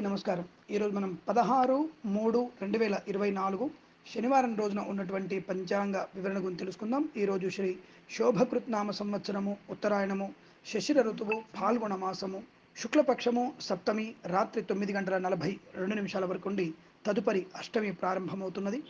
నమస్కారం. ఈరోజు మనం పదహారు మూడు రెండు వేల ఇరవై నాలుగు శనివారం రోజున ఉన్నటువంటి పంచాంగ వివరణ గురించి తెలుసుకుందాం. ఈరోజు శ్రీ శోభకృత్నామ సంవత్సరము ఉత్తరాయణము శశిర ఋతువు పాల్గొన మాసము శుక్లపక్షము సప్తమి రాత్రి తొమ్మిది గంటల నలభై రెండు నిమిషాల వరకు ఉండి తదుపరి అష్టమి ప్రారంభమవుతున్నది.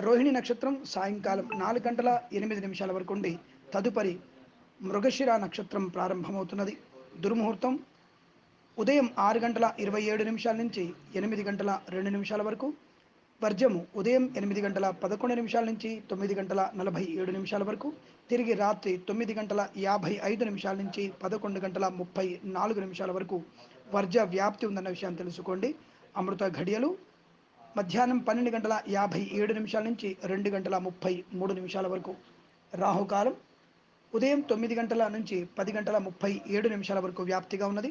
రోహిణి నక్షత్రం సాయంకాలం నాలుగు గంటల ఎనిమిది నిమిషాల వరకు ఉండి తదుపరి మృగశిర నక్షత్రం ప్రారంభమవుతున్నది. దుర్ముహూర్తం ఉదయం ఆరు గంటల ఇరవై ఏడు నిమిషాల నుంచి ఎనిమిది గంటల రెండు నిమిషాల వరకు వర్జము ఉదయం ఎనిమిది గంటల పదకొండు నిమిషాల నుంచి తొమ్మిది గంటల నలభై ఏడు నిమిషాల వరకు తిరిగి రాత్రి తొమ్మిది గంటల యాభై ఐదు నిమిషాల నుంచి పదకొండు గంటల ముప్పై నాలుగు నిమిషాల వరకు వర్జ వ్యాప్తి ఉందన్న విషయాన్ని తెలుసుకోండి. అమృత ఘడియలు మధ్యాహ్నం పన్నెండు గంటల యాభై ఏడు నిమిషాల నుంచి రెండు గంటల ముప్పై మూడు నిమిషాల వరకు. రాహుకాలం ఉదయం తొమ్మిది గంటల నుంచి పది గంటల ముప్పై ఏడు నిమిషాల వరకు వ్యాప్తిగా ఉన్నది.